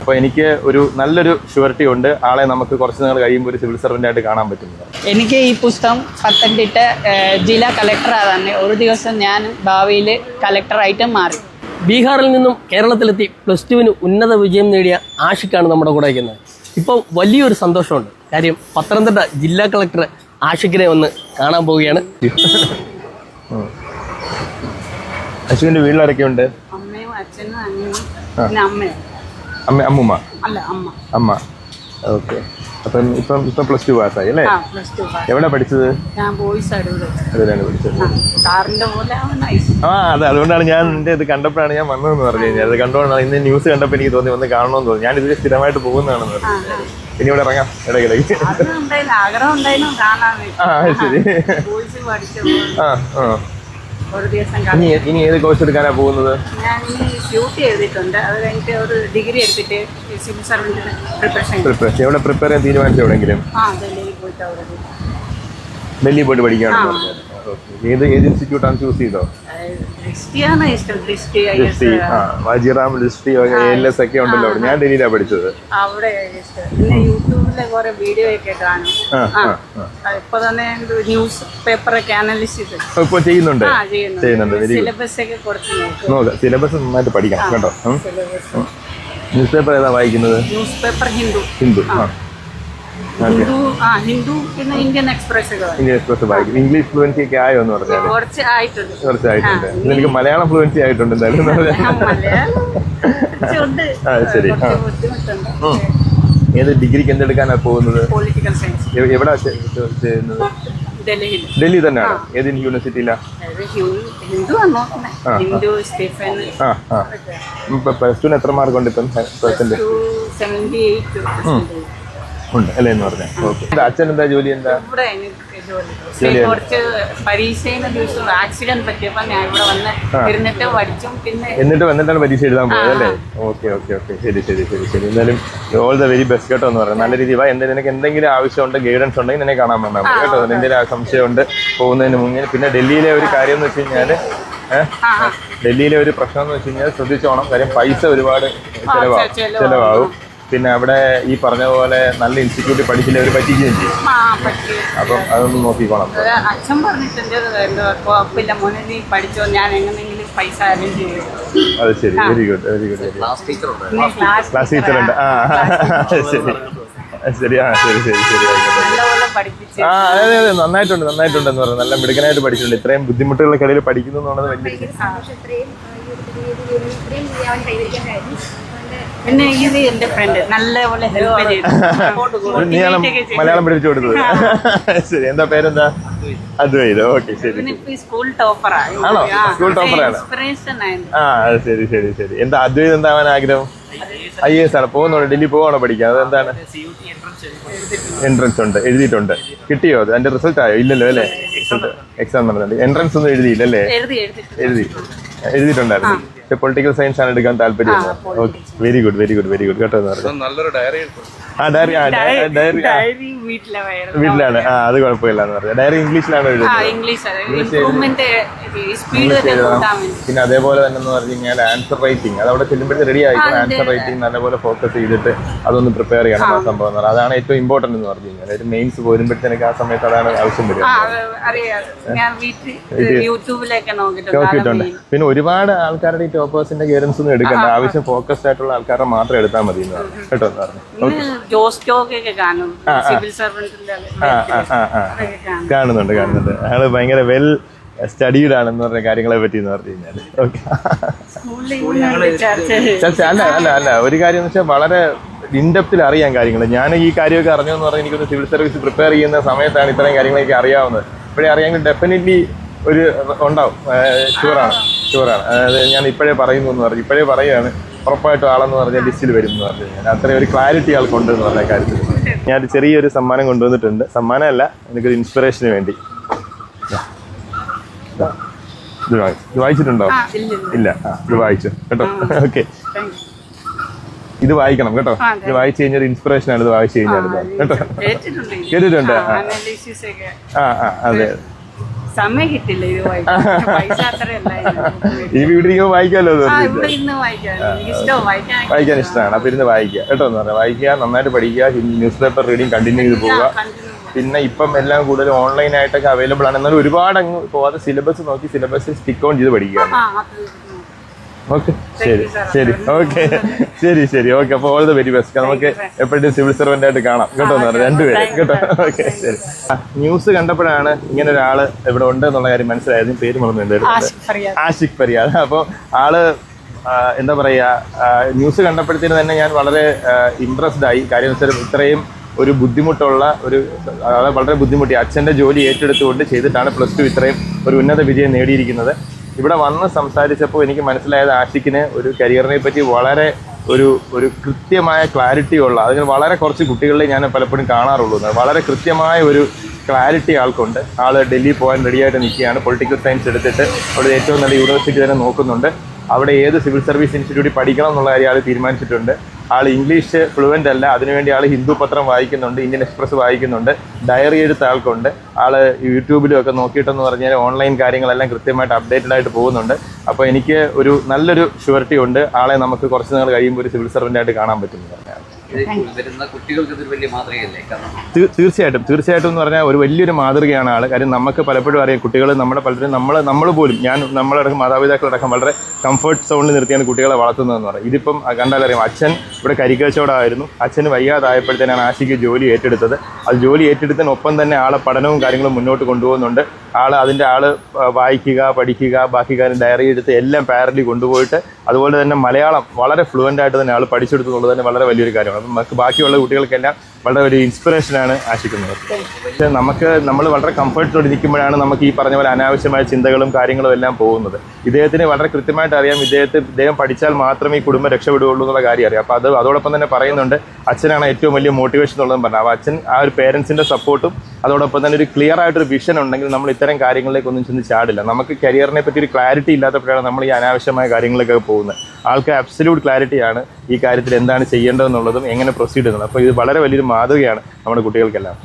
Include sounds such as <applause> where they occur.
അപ്പോൾ എനിക്ക് ഒരു നല്ലൊരു ഷുവർട്ടി ഉണ്ട്. ആളെ നമുക്ക് കുറച്ച് നാൾ കഴിയുമ്പോൾ ഒരു സിവിൽ സർവന്റ് ആയിട്ട് കാണാൻ പറ്റുന്നത്. എനിക്ക് ഈ പുസ്തകം പത്തനംതിട്ട ജില്ലാ കളക്ടറാണ് ഒരു ദിവസം ഞാൻ ഭാവിയിൽ കളക്ടറായിട്ട് മാറി. ബീഹാറിൽ നിന്നും കേരളത്തിലെത്തി പ്ലസ് ടുവിന് ഉന്നത വിജയം നേടിയ ആഷിക്കാണ് നമ്മുടെ കൂടെ ഇരിക്കുന്നത് ഇപ്പോൾ വലിയൊരു സന്തോഷമുണ്ട്. കാര്യം പത്തനംതിട്ട ജില്ലാ കളക്ടർ ആഷിഖിനെ ഒന്ന് കാണാൻ പോവുകയാണ്. അശ്വിന്റെ വീട്ടിലാരൊക്കെ ഉണ്ട് അമ്മയും അച്ഛനും അമ്മയും. അമ്മ അമ്മുമ്മ? അല്ല അമ്മ. അമ്മ. ഓക്കെ. അപ്പം ഇപ്പം ഇപ്പം പ്ലസ് ടു പാസ്സായി അല്ലേ? ആ പ്ലസ് ടു എവിടെ പഠിച്ചത്? ഞാൻ ബോയ്സ് അതിലാണ് പഠിച്ചത്. പോലെ നൈസ് ആ അതെ അതുകൊണ്ടാണ് ഞാൻ എന്റെ ഇത് കണ്ടപ്പോഴാണ് ഞാൻ വന്നതെന്ന് പറഞ്ഞു കഴിഞ്ഞാൽ അത് കണ്ടുകൊണ്ടാണ് ഇന്ന് ന്യൂസ് കണ്ടപ്പോൾ എനിക്ക് തോന്നി വന്ന് കാണണമെന്ന് തോന്നി. ഞാൻ ഇതിൽ സ്ഥിരമായിട്ട് പോകുന്നതാണെന്ന് പറഞ്ഞു. ഇനി ഇവിടെ ഇറങ്ങാം ഇടയ്ക്കിടയ്ക്ക്. ആഗ്രഹം ഉണ്ടായിരുന്നു കാണാൻ ആ ശരി. ആ ആ. ഒരു ദിവസം ഇനി ഇനി ഏത് കോഴ്സ് എടുക്കാനാണ് പോകുന്നത്? ഞാൻ ഇനി അത് കഴിഞ്ഞിട്ട് ഒരു ഡിഗ്രി എടുത്തിട്ട് സിവിൽ സർവീസിന് പ്രിപ്പറേഷൻ പ്രിപ്പയർ എവിടെ പ്രിപ്പയർ ചെയ്യാൻ തീരുമാനിച്ചു എവിടെയെങ്കിലും? ആ ഡൽഹിയിൽ പോയിട്ട് അവിടെ ഡൽഹി പോയിട്ട് പഠിക്കാൻ ഓക്കെ ഏത് ഏത് ഇൻസ്റ്റിറ്റ്യൂട്ടാണ് ചൂസ് ചെയ്തോ വാജിറാം ലിസ്റ്റി എൽ എസ് ഒക്കെ ഉണ്ടല്ലോ അവിടെ. ഞാൻ ഡൽഹിയിലാണ് പഠിച്ചത്. അവിടെ പിന്നെ യൂട്യൂബിലെ കുറെ വീഡിയോ ഒക്കെ കാണും ഇപ്പൊ തന്നെ ന്യൂസ് പേപ്പറൊക്കെ അനലിസ്റ്റ് ചെയ്ത്. ഇപ്പോൾ ചെയ്യുന്നുണ്ട്. ചെയ്യുന്നുണ്ട്. സിലബസ് ഒക്കെ കുറച്ച് നോക്കാം. സിലബസ് നന്നായിട്ട് പഠിക്കണം കേട്ടോ. ന്യൂസ് പേപ്പർ ഏതാ വായിക്കുന്നത്? Newspaper Hindu. ഹിന്ദു. ആ. ഹിന്ദു ആ ഹിന്ദു പിന്നെ ഇന്ത്യൻ എക്സ്പ്രസ്. ഇന്ത്യൻ എക്സ്പ്രസ് വായിക്കും. ഇംഗ്ലീഷ് ഫ്ലുവൻസി ഒക്കെ ആയോ എന്ന് പറഞ്ഞാൽ കുറച്ച് ആയിട്ടുണ്ട്. കുറച്ച് ആയിട്ടുണ്ട് എനിക്ക് മലയാളം ഫ്ലുവൻസി ആയിട്ടുണ്ട് എന്തായാലും. ആ, ശരി. ഏത് ഡിഗ്രിക്ക് എന്തെടുക്കാനാണ് പോകുന്നത്? പൊളിറ്റിക്കൽ സയൻസ് എവിടാ ചെയ്യുന്നത്? ഡൽഹി തന്നെയാണ്? ഏത് യൂണിവേഴ്സിറ്റിയിലാണ് അത് ഹിന്ദു സ്റ്റീഫൻ പ്ലസ് ടുന് എത്ര മാർക്ക് ഉണ്ട് ഇപ്പം എയ്റ്റ് ഉണ്ട് അല്ലേ എന്ന് പറഞ്ഞാൽ. ഓക്കെ. അച്ഛൻ എന്താ ജോലി എന്താ? ഇവിടെ എനിക്ക് ജോലി. പക്ഷേ കുറച്ച് ദിവസം ആക്സിഡന്റ് പറ്റിയപ്പോൾ ഞാൻ ഇവിടെ വന്ന് ഇരുന്നിട്ട് പഠിച്ചും പിന്നെ എന്നിട്ട് വന്നിട്ടാണ് പരീക്ഷ എഴുതാൻ പോയത് അല്ലേ? Okay okay okay. ശരി ശരി ശരി ശരി. എന്തായാലും ഓൾ ദ വെരി ബെസ്റ്റ് കേട്ടോ എന്ന് പറയാം നല്ല രീതിയിൽ വാ എന്തെങ്കിലും നിനക്ക് എന്തെങ്കിലും ആവശ്യമുണ്ട് ഗൈഡൻസ് ഉണ്ടെങ്കിൽ നിന്നെ കാണാൻ വന്നാൽ മതി കേട്ടോ. എന്തെങ്കിലും സംശയമുണ്ട് പോകുന്നതിന് മുന്നേ. പിന്നെ ഡൽഹിയിലെ ഒരു കാര്യം എന്ന് വെച്ച് കഴിഞ്ഞാൽ ഡൽഹിയിലെ ഒരു പ്രശ്നം എന്ന് വെച്ച് കഴിഞ്ഞാൽ ശ്രദ്ധിച്ചോണം. കാര്യം പൈസ ഒരുപാട് ചിലവാകും ചിലവാകും. ചിലവാകും. പിന്നെ അവിടെ ഈ പറഞ്ഞ പോലെ നല്ല ഇൻസ്റ്റിറ്റ്യൂട്ടിൽ പഠിച്ചില്ല അവർ പറ്റിക്കുകയും ചെയ്യും. അപ്പം അതൊന്ന് നോക്കിക്കോണം. അത് അച്ഛൻ പറഞ്ഞിട്ടുണ്ട് കുഴപ്പമില്ല മോനെ നീ പഠിച്ചോ ഞാൻ എങ്ങനെയെങ്കിലും പൈസ അറേഞ്ച് ചെയ്യും. അത് ശരി വെരി ഗുഡ് വെരി ഗുഡ് പിന്നെ ക്ലാസ് ക്ലാസ് ടീച്ചർ ഉണ്ട്. ആ. ശരി. ശരി ആ ശരി ശരി ശരി ആ അതെ അതെ നന്നായിട്ടുണ്ട് നന്നായിട്ടുണ്ട് എന്ന് പറഞ്ഞു. നല്ല മിടുക്കനായിട്ട് പഠിച്ചിട്ടുണ്ട്. ഇത്രയും ബുദ്ധിമുട്ടുകൾക്കിടയിൽ പഠിക്കുന്നു എന്നുള്ളത് വലിയ പിന്നെ ഇത് എന്റെ ഫ്രണ്ട് നല്ലപോലെ ഹെൽപ്പ് <laughs> ചെയ്തു. മലയാളം പഠിപ്പിച്ചു കൊടുത്തത്. <laughs> ശരി എന്താ പേരെന്താ? അദ്വൈത്. ഓക്കെ ശരി സ്കൂൾ ആണോ? സ്കൂൾ ടോപ്പറാണ്. ആ അത് ശരി ശരി ശരി. എന്താ അദ്വൈത് എന്താവാൻ ആഗ്രഹം? ഐ എസ് ആണ്. പോകുന്നുണ്ട്. ഡൽഹി പോവാണോ പഠിക്കാൻ? അതെന്താണ് എൻട്രൻസ് ഉണ്ട്. എഴുതിയിട്ടുണ്ട്. കിട്ടിയോ അത്? അതിന്റെ റിസൾട്ട് ആയോ? ഇല്ലല്ലോ അല്ലേ? എക്സാം നടന്നിട്ടുണ്ട്. എൻട്രൻസ് ഒന്നും എഴുതിയില്ല അല്ലേ എഴുതി എഴുതി. എഴുതി. എഴുതിയിട്ടുണ്ടായിരുന്നു. പൊളിറ്റിക്കൽ സയൻസ് ആണ് എടുക്കാൻ താല്പര്യം very good very good very good കേട്ടോ നല്ലൊരു ഡയറി ആ ഡയറി വീട്ടിലാണ്. ആ അത് കുഴപ്പമില്ല എന്ന് ഡയറി ഇംഗ്ലീഷിലാണ് എഴുതുന്നത്. പിന്നെ അതേപോലെ തന്നെ എന്ന് പറഞ്ഞു കഴിഞ്ഞാൽ ആൻസർ റൈറ്റിംഗ് അത് അവിടെ ചെല്ലുമ്പോഴത്തെ റെഡി ആയിരിക്കും ആൻസർ റൈറ്റിംഗ് നല്ലപോലെ ഫോക്കസ് ചെയ്തിട്ട് അതൊന്ന് പ്രിപ്പയർ ചെയ്യണം ആ. സംഭവം എന്ന് പറഞ്ഞാൽ. അതാണ് ഏറ്റവും ഇമ്പോർട്ടന്റ് എന്ന് പറഞ്ഞു കഴിഞ്ഞാൽ. ഒരു മെയിൻസ് പോരുമ്പോഴത്തേക്ക് ആ സമയത്ത് അതാണ് ആവശ്യം യൂട്യൂബിലൊക്കെ നോക്കിയിട്ടുണ്ട്. പിന്നെ ഒരുപാട് ആൾക്കാരുടെ ടോപ്പേഴ്സിന്റെ ഗൈഡൻസ് ഒന്നും എടുക്കണ്ട ആവശ്യം ഫോക്കസ്ഡ് ആയിട്ടുള്ള ആൾക്കാരെ മാത്രം എടുത്താൽ മതി എന്ന് പറഞ്ഞു. കേട്ടോ കാണുന്നുണ്ട് കാണുന്നുണ്ട്. അയാൾ ഭയങ്കര വെൽ സ്റ്റഡീഡ് ആണെന്ന് പറഞ്ഞ കാര്യങ്ങളെ പറ്റി എന്ന് പറഞ്ഞു കഴിഞ്ഞാൽ ഓക്കെ ചർച്ച. അല്ല അല്ല അല്ല. ഒരു കാര്യം എന്ന് വെച്ചാൽ വളരെ ഇൻഡെപ്തിൽ അറിയാൻ കാര്യങ്ങൾ ഞാൻ ഈ കാര്യമൊക്കെ അറിഞ്ഞെന്ന് പറഞ്ഞാൽ എനിക്കൊന്ന് സിവിൽ സർവീസ് പ്രിപ്പയർ ചെയ്യുന്ന സമയത്താണ് ഇത്രയും കാര്യങ്ങളൊക്കെ അറിയാവുന്നത്. ഇപ്പോഴേ അറിയാമെങ്കിൽ ഡെഫിനറ്റ്ലി ഒരു ഉണ്ടാവും. ഷുവറാണ് ഷുവറാണ് അതായത് ഞാൻ ഇപ്പോഴേ പറയുന്നു എന്ന് പറഞ്ഞു. ഇപ്പോഴേ പറയുകയാണ് ഉറപ്പായിട്ടും ആളെന്ന് പറഞ്ഞാൽ ലിസ്റ്റിൽ വരും എന്ന് പറഞ്ഞു കഴിഞ്ഞാൽ. അത്രയും ഒരു ക്ലാരിറ്റി ആൾ എന്ന് പറഞ്ഞ കാര്യത്തിൽ. ഞാൻ ചെറിയൊരു സമ്മാനം കൊണ്ടുവന്നിട്ടുണ്ട്. സമ്മാനമല്ല എനിക്കൊരു ഇൻസ്പിറേഷന് വേണ്ടി. ഇത് വായി- വായിച്ചിട്ടുണ്ടോ? ഇല്ല ആ ഇത് വായിച്ചു. കേട്ടോ? ഓക്കെ. ഇത് വായിക്കണം കേട്ടോ? ഇത് വായിച്ചു കഴിഞ്ഞാൽ ഇൻസ്പിറേഷൻ ആണ് ഇത് വായിച്ചു കഴിഞ്ഞാൽ. കേട്ടോ? കേട്ടിട്ടുണ്ട്. ആ. ആ അതെ. സമയം കിട്ടില്ല ഇത് ഈ വീട്ടിലിരിക്കുമ്പോൾ വായിക്കാമല്ലോ വായിക്കാൻ ഇഷ്ടമാണ്. അപ്പൊ ഇരുന്ന് വായിക്കുക. കേട്ടോ എന്ന് പറഞ്ഞാൽ വായിക്കുക നന്നായിട്ട് പഠിക്കുക ന്യൂസ് പേപ്പർ റീഡിങ് കണ്ടിന്യൂ ചെയ്ത് പോവുക. പിന്നെ ഇപ്പം എല്ലാം കൂടുതൽ ഓൺലൈൻ ആയിട്ടൊക്കെ അവൈലബിൾ ആണ്. എന്നാലും ഒരുപാട് അങ്ങ് പോവാതെ സിലബസ് നോക്കി സിലബസ് സ്റ്റിക്ക് ഓൺ ചെയ്ത് പഠിക്കുക ഓക്കെ. ശരി ശരി. ഓക്കെ. ശരി ശരി. ഓക്കെ അപ്പോൾ ഓൾ ദ വെരി ബെസ്റ്റ് നമുക്ക് എപ്പോഴും സിവിൽ സർവന്റ് ആയിട്ട് കാണാം. കേട്ടോ രണ്ടുപേരും കേട്ടോ ഓക്കെ ശരി. ന്യൂസ് കണ്ടപ്പോഴാണ് ഇങ്ങനെ ഒരാൾ ഇവിടെ ഉണ്ട് എന്നുള്ള കാര്യം മനസ്സിലായത്. പേര് മറന്നു എന്തായിരുന്നു ആഷിഖ് ഫരിയാദ്. അപ്പോൾ ആൾ എന്താ പറയുക ന്യൂസ് കണ്ടപ്പോഴത്തേന് തന്നെ ഞാൻ വളരെ ഇമ്പ്രസ്ഡ് ആയി. കാര്യം വെച്ചാൽ ഇത്രയും ഒരു ബുദ്ധിമുട്ടുള്ള ഒരു വളരെ ബുദ്ധിമുട്ടി. അച്ഛന്റെ ജോലി ഏറ്റെടുത്തുകൊണ്ട് ചെയ്തിട്ടാണ് പ്ലസ് ടു ഇത്രയും ഒരു ഉന്നത വിജയം നേടിയിരിക്കുന്നത്. ഇവിടെ വന്ന് സംസാരിച്ചപ്പോൾ എനിക്ക് മനസ്സിലായത് ആഷിക്കിന് ഒരു കരിയറിനെ പറ്റി വളരെ ഒരു ഒരു കൃത്യമായ ക്ലാരിറ്റി ഉള്ള അതിന് വളരെ കുറച്ച് കുട്ടികളെ ഞാൻ പലപ്പോഴും കാണാറുള്ളൂ. വളരെ കൃത്യമായ ഒരു ക്ലാരിറ്റി ആൾക്കുണ്ട്. ആൾ ഡൽഹി പോകാൻ റെഡിയായിട്ട് നിൽക്കുകയാണ്. പൊളിറ്റിക്കൽ സയൻസ് എടുത്തിട്ട് അവിടെ ഏറ്റവും നല്ല യൂണിവേഴ്സിറ്റി തന്നെ നോക്കുന്നുണ്ട്. അവിടെ ഏത് സിവിൽ സർവീസ് ഇൻസ്റ്റിറ്റ്യൂട്ടിൽ പഠിക്കണം എന്നുള്ള കാര്യം ആൾ തീരുമാനിച്ചിട്ടുണ്ട്. ആൾ ഇംഗ്ലീഷ് ഫ്ലുവന്റ് അല്ല. അതിനുവേണ്ടി ആൾ ഹിന്ദു പത്രം വായിക്കുന്നുണ്ട് ഇന്ത്യൻ എക്സ്പ്രസ് വായിക്കുന്നുണ്ട് ഡയറി എഴുത്ത ആൾക്കുണ്ട് ആൾ യൂട്യൂബിലും ഒക്കെ നോക്കിയിട്ടെന്ന് പറഞ്ഞാൽ ഓൺലൈൻ കാര്യങ്ങളെല്ലാം കൃത്യമായിട്ട് അപ്ഡേറ്റഡ് ആയിട്ട് പോകുന്നുണ്ട്. അപ്പോൾ എനിക്ക് ഒരു നല്ലൊരു ഷുവർട്ടി ഉണ്ട്. ആളെ നമുക്ക് കുറച്ച് നാൾ കഴിയുമ്പോൾ ഒരു സിവിൽ സർവന്റായിട്ട് കാണാൻ ഇത് വരുന്ന കുട്ടികൾക്ക് ഇതൊരു വലിയ മാതൃകയല്ലേ? കാരണം തീർച്ചയായിട്ടും. തീർച്ചയായിട്ടും എന്ന് പറഞ്ഞാൽ ഒരു വലിയൊരു മാതൃകയാണ് ആൾ. കാര്യം നമുക്ക് പലപ്പോഴും അറിയാം കുട്ടികൾ നമ്മുടെ പലരും നമ്മൾ നമ്മൾ പോലും ഞാൻ നമ്മളടക്കം മാതാപിതാക്കളടക്കം വളരെ കംഫർട്ട് സോണിൽ നിർത്തിയാണ് കുട്ടികളെ വളർത്തുന്നതെന്ന് പറയും ഇതിപ്പം കണ്ടാലറിയാം അച്ഛൻ ഇവിടെ കരിക്കച്ചവടമായിരുന്നു അച്ഛന് വയ്യാതായപ്പോഴത്തേനാണ് ആശിക്ക് ജോലി ഏറ്റെടുത്തത്. അത് ജോലി ഏറ്റെടുത്തതിനൊപ്പം തന്നെ ആളെ പഠനവും കാര്യങ്ങളും മുന്നോട്ട് കൊണ്ടുപോകുന്നുണ്ട്. ആൾ അതിന്റെ ആൾ വായിക്കുക പഠിക്കുക ബാക്കി കാര്യം ഡയറി എടുത്ത് എല്ലാം പാരലി കൊണ്ടുപോയിട്ട് അതുപോലെ തന്നെ മലയാളം വളരെ ഫ്ലുവന്റ് ആയിട്ട് തന്നെ ആൾ പഠിച്ചെടുത്തു എന്നുള്ളത് തന്നെ വളരെ വലിയൊരു കാര്യമാണ്. നമുക്ക് ബാക്കിയുള്ള കുട്ടികൾക്കെല്ലാം വളരെ ഒരു ഇൻസ്പിറേഷനാണ് ആശിക്കുന്നത്. പക്ഷേ നമുക്ക് നമ്മൾ വളരെ കംഫർട്ടോടെ ഇരിക്കുമ്പോഴാണ് നമുക്ക് ഈ പറഞ്ഞ പോലെ അനാവശ്യമായ ചിന്തകളും കാര്യങ്ങളും എല്ലാം പോകുന്നത്. ഇദ്ദേഹത്തിന് വളരെ കൃത്യമായിട്ട് അറിയാം. ഇദ്ദേഹത്തെ ഇദ്ദേഹം പഠിച്ചാൽ മാത്രമേ ഈ കുടുംബം രക്ഷപ്പെടുകയുള്ളൂ എന്നുള്ള കാര്യം അറിയാം. അപ്പോൾ അത് അതോടൊപ്പം തന്നെ പറയുന്നുണ്ട് അച്ഛനാണ് ഏറ്റവും വലിയ മോട്ടിവേഷൻ എന്നുള്ളതും പറഞ്ഞത്. അപ്പോൾ അച്ഛൻ ആ ഒരു പേരൻസിന്റെ സപ്പോർട്ടും അതോടൊപ്പം തന്നെ ഒരു ക്ലിയർ ആയിട്ടൊരു വിഷൻ ഉണ്ടെങ്കിൽ നമ്മൾ ഇത്തരം കാര്യങ്ങളിലേക്കൊന്നും ചെന്ന് ചാടില്ല. നമുക്ക് കരിയറിനെ പറ്റി ഒരു ക്ലാരിറ്റി ഇല്ലാത്തപ്പോഴാണ് നമ്മൾ ഈ അനാവശ്യമായ കാര്യങ്ങളിലേക്കൊക്കെ പോകുന്നത്. ആൾക്ക് അബ്സല്യൂട്ട് ക്ലാരിറ്റിയാണ് ഈ കാര്യത്തിൽ എന്താണ് ചെയ്യേണ്ടതെന്നുള്ളതും എങ്ങനെ പ്രൊസീഡ് ചെയ്യുന്നത്. അപ്പോൾ ഇത് വളരെ വലിയൊരു മാതൃകയാണ് നമ്മുടെ കുട്ടികൾക്കെല്ലാം.